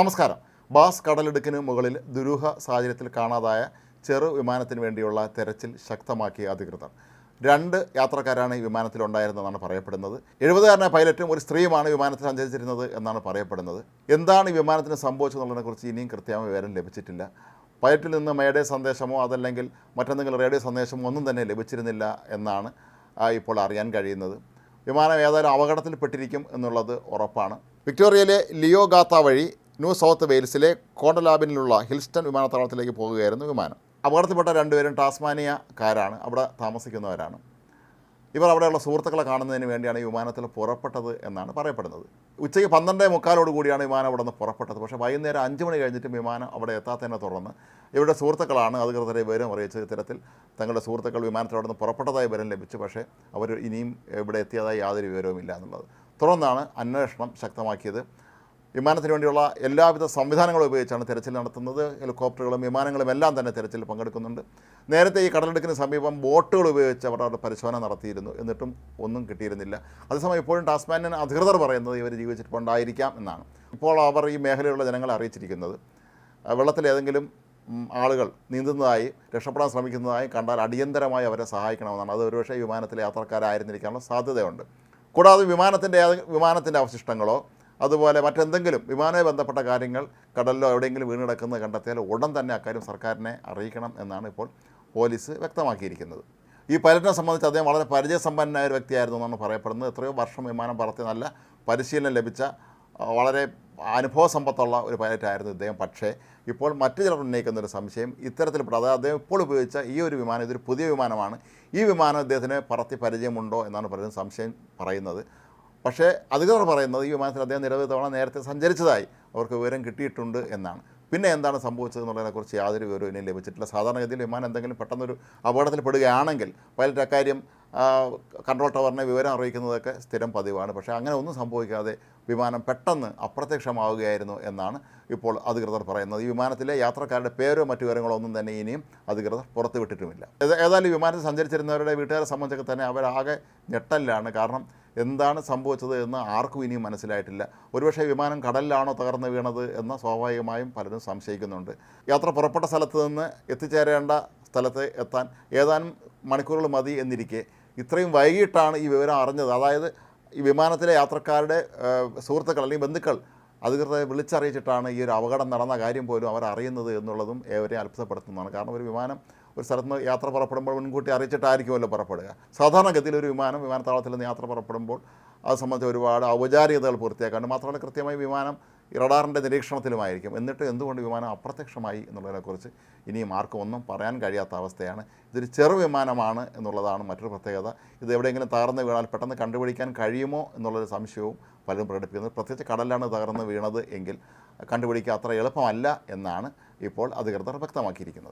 നമസ്കാരം. ബാസ് കടലിടുക്കിന് മുകളിൽ ദുരൂഹ സാഹചര്യത്തിൽ കാണാതായ ചെറു വിമാനത്തിന് വേണ്ടിയുള്ള തെരച്ചിൽ ശക്തമാക്കിയ അധികൃതർ. രണ്ട് യാത്രക്കാരാണ് ഈ വിമാനത്തിലുണ്ടായിരുന്നതെന്നാണ് പറയപ്പെടുന്നത്. എഴുപതുകാരനായ പൈലറ്റും ഒരു സ്ത്രീയുമാണ് വിമാനത്തിൽ സഞ്ചരിച്ചിരുന്നത് എന്നാണ് പറയപ്പെടുന്നത്. എന്താണ് ഈ വിമാനത്തിന് സംഭവിച്ചതെന്നുള്ളതിനെക്കുറിച്ച് ഇനിയും കൃത്യമായ വിവരം ലഭിച്ചിട്ടില്ല. പൈലറ്റിൽ നിന്ന് മേഡേ സന്ദേശമോ അതല്ലെങ്കിൽ മറ്റെന്തെങ്കിലും റേഡിയോ സന്ദേശമോ ഒന്നും തന്നെ ലഭിച്ചിരുന്നില്ല എന്നാണ് ഇപ്പോൾ അറിയാൻ കഴിയുന്നത്. വിമാനം ഏതായാലും അപകടത്തിൽപ്പെട്ടിരിക്കും എന്നുള്ളത് ഉറപ്പാണ്. വിക്ടോറിയയിലെ ലിയോ ഗാത്ത വഴി ന്യൂ സൗത്ത് വെയിൽസിലെ കോണ്ടലാബിനിലുള്ള ഹിൽസ്റ്റൺ വിമാനത്താവളത്തിലേക്ക് പോകുകയായിരുന്നു വിമാനം. അപകടത്തിൽപ്പെട്ട രണ്ടുപേരും ടാസ്മാനിയക്കാരാണ്. അവിടെ താമസിക്കുന്നവരാണ്. ഇവർ അവിടെയുള്ള സുഹൃത്തുക്കളെ കാണുന്നതിന് വേണ്ടിയാണ് ഈ വിമാനത്തിൽ പുറപ്പെട്ടത് എന്നാണ് പറയപ്പെടുന്നത്. ഉച്ചയ്ക്ക് പന്ത്രണ്ടേ മുക്കാലോട് കൂടിയാണ് വിമാനം അവിടെ നിന്ന് പുറപ്പെട്ടത്. പക്ഷേ വൈകുന്നേരം അഞ്ച് മണി കഴിഞ്ഞിട്ടും വിമാനം അവിടെ എത്താത്തതിനെ തുടർന്ന് ഇവരുടെ സുഹൃത്തുക്കളാണ് അധികൃതരെ വിവരം അറിയിച്ചത്. ഇത്തരത്തിൽ തങ്ങളുടെ സുഹൃത്തുക്കൾ വിമാനത്തിൽ അവിടെ നിന്ന് പുറപ്പെട്ടതായി വിവരം ലഭിച്ചു. പക്ഷേ അവർ ഇനിയും ഇവിടെ എത്തിയതായി യാതൊരു വിവരവുമില്ല എന്നുള്ളത്. തുടർന്നാണ് അന്വേഷണം ശക്തമാക്കിയത്. വിമാനത്തിന് വേണ്ടിയുള്ള എല്ലാവിധ സംവിധാനങ്ങളും ഉപയോഗിച്ചാണ് തെരച്ചിൽ നടത്തുന്നത്. ഹെലികോപ്റ്ററുകളും വിമാനങ്ങളും എല്ലാം തന്നെ തെരച്ചിൽ പങ്കെടുക്കുന്നുണ്ട്. നേരത്തെ ഈ കടലെടുക്കിന് സമീപം ബോട്ടുകൾ ഉപയോഗിച്ച് അവർ പരിശോധന നടത്തിയിരുന്നു. എന്നിട്ടും ഒന്നും കിട്ടിയിരുന്നില്ല. അതേസമയം ഇപ്പോഴും ടാസ്മാനിയൻ അധികൃതർ പറയുന്നത് ഇവർ ജീവിച്ചിട്ടുണ്ടായിരിക്കാം എന്നാണ്. ഇപ്പോൾ അവർ ഈ മേഖലയിലുള്ള ജനങ്ങളെ അറിയിച്ചിരിക്കുന്നത്. വെള്ളത്തിലേതെങ്കിലും ആളുകൾ നീന്തുന്നതായി രക്ഷപ്പെടാൻ ശ്രമിക്കുന്നതായി കണ്ടാൽ അടിയന്തരമായി അവരെ സഹായിക്കണമെന്നാണ്. അത് ഒരുപക്ഷേ വിമാനത്തിലെ യാത്രക്കാരായിരുന്നിരിക്കാനുള്ള സാധ്യതയുണ്ട്. കൂടാതെ വിമാനത്തിന്റെ വിമാനത്തിന്റെ അവശിഷ്ടങ്ങളോ അതുപോലെ മറ്റെന്തെങ്കിലും വിമാനവുമായി ബന്ധപ്പെട്ട കാര്യങ്ങൾ കടലിലോ എവിടെയെങ്കിലും വീണ് കിടക്കുന്നത് കണ്ടെത്തിയാൽ ഉടൻ തന്നെ അക്കാര്യം സർക്കാരിനെ അറിയിക്കണം എന്നാണ് ഇപ്പോൾ പോലീസ് വ്യക്തമാക്കിയിരിക്കുന്നത്. ഈ പൈലറ്റിനെ സംബന്ധിച്ച് അദ്ദേഹം വളരെ പരിചയസമ്പന്നനായ ഒരു വ്യക്തിയായിരുന്നു എന്നാണ് പറയപ്പെടുന്നത്. എത്രയോ വർഷം വിമാനം പറത്തി നല്ല പരിശീലനം ലഭിച്ച വളരെ അനുഭവ സമ്പത്തുള്ള ഒരു പൈലറ്റായിരുന്നു ഇദ്ദേഹം. പക്ഷേ ഇപ്പോൾ മറ്റു ചിലർ ഉന്നയിക്കുന്ന ഒരു സംശയം ഇത്തരത്തിൽപ്പെട്ട അതായത് അദ്ദേഹം ഇപ്പോൾ ഉപയോഗിച്ച ഈ ഒരു വിമാനം ഇതൊരു പുതിയ വിമാനമാണ്. ഈ വിമാനം ഇദ്ദേഹത്തിന് പറത്തി പരിചയമുണ്ടോ എന്നാണ് പറയുന്നത് സംശയം പറയുന്നത്. പക്ഷേ അധികൃതർ പറയുന്നത് ഈ വിമാനത്തിൽ അദ്ദേഹം നിരവധി തവണ നേരത്തെ സഞ്ചരിച്ചതായി അവർക്ക് വിവരം കിട്ടിയിട്ടുണ്ട് എന്നാണ്. പിന്നെ എന്താണ് സംഭവിച്ചത് എന്നുള്ളതിനെക്കുറിച്ച് യാതൊരു വിവരവും ഇനി ലഭിച്ചിട്ടില്ല. സാധാരണഗതിയിൽ വിമാനം എന്തെങ്കിലും പെട്ടെന്നൊരു അപകടത്തിൽപ്പെടുകയാണെങ്കിൽ പൈലറ്റ് അക്കാര്യം കൺട്രോൾ ടവറിനെ വിവരം അറിയിക്കുന്നതൊക്കെ സ്ഥിരം പതിവാണ്. പക്ഷേ അങ്ങനെ ഒന്നും സംഭവിക്കാതെ വിമാനം പെട്ടെന്ന് അപ്രത്യക്ഷമാവുകയായിരുന്നു എന്നാണ് ഇപ്പോൾ അധികൃതർ പറയുന്നത്. ഈ വിമാനത്തിലെ യാത്രക്കാരുടെ പേരോ മറ്റു വിവരങ്ങളോ ഒന്നും തന്നെ ഇനിയും അധികൃതർ പുറത്തുവിട്ടിട്ടുമില്ല. ഏത- ഏതായാലും വിമാനത്തിൽ സഞ്ചരിച്ചിരുന്നവരുടെ വീട്ടുകാരെ സംബന്ധിച്ചൊക്കെ തന്നെ അവരാകെ ഞെട്ടലിലാണ്. കാരണം എന്താണ് സംഭവിച്ചത് എന്ന് ആർക്കും ഇനിയും മനസ്സിലായിട്ടില്ല. ഒരുപക്ഷെ വിമാനം കടലിലാണോ തകർന്ന് വീണത് എന്ന് സ്വാഭാവികമായും പലരും സംശയിക്കുന്നുണ്ട്. യാത്ര പുറപ്പെട്ട സ്ഥലത്ത് നിന്ന് എത്തിച്ചേരേണ്ട സ്ഥലത്ത് എത്താൻ ഏതാനും മണിക്കൂറുകൾ മതി എന്നിരിക്കെ ഇത്രയും വൈകിട്ടാണ് ഈ വിവരം അറിഞ്ഞത്. അതായത് ഈ വിമാനത്തിലെ യാത്രക്കാരുടെ സുഹൃത്തുക്കൾ അല്ലെങ്കിൽ ബന്ധുക്കൾ അധികൃതരെ വിളിച്ചറിയിച്ചിട്ടാണ് ഈ ഒരു അപകടം നടന്ന കാര്യം പോലും അവർ അറിയുന്നത് എന്നുള്ളതും ഏവരെയും അത്ഭുതപ്പെടുത്തുന്നതാണ്. കാരണം ഒരു വിമാനം ഒരു സ്ഥലത്ത് നിന്ന് യാത്ര പുറപ്പെടുമ്പോൾ മുൻകൂട്ടി അറിയിച്ചിട്ടായിരിക്കുമല്ലോ പുറപ്പെടുക. സാധാരണഗതിയിൽ ഒരു വിമാനം വിമാനത്താവളത്തിൽ നിന്ന് യാത്ര പുറപ്പെടുമ്പോൾ അത് സംബന്ധിച്ച് ഒരുപാട് ഔപചാരികതകൾ പൂർത്തിയാക്കാണ്ട് മാത്രമല്ല കൃത്യമായി വിമാനം റഡാറിന്റെ നിരീക്ഷണത്തിലുമായിരിക്കും. എന്നിട്ട് എന്തുകൊണ്ട് വിമാനം അപ്രത്യക്ഷമായി എന്നുള്ളതിനെക്കുറിച്ച് ഇനിയും ആർക്കും ഒന്നും പറയാൻ കഴിയാത്ത അവസ്ഥയാണ്. ഇതൊരു ചെറു വിമാനമാണ് എന്നുള്ളതാണ് മറ്റൊരു പ്രത്യേകത. ഇത് എവിടെയെങ്കിലും തകർന്ന് വീണാൽ പെട്ടെന്ന് കണ്ടുപിടിക്കാൻ കഴിയുമോ എന്നുള്ളൊരു സംശയവും പലരും പ്രകടിപ്പിക്കുന്നത് പ്രത്യേകിച്ച് കടലിലാണ് തകർന്ന് വീണത് എങ്കിൽ കണ്ടുപിടിക്കുക അത്ര എളുപ്പമല്ല എന്നാണ് ഇപ്പോൾ അധികൃതർ വ്യക്തമാക്കിയിരിക്കുന്നത്.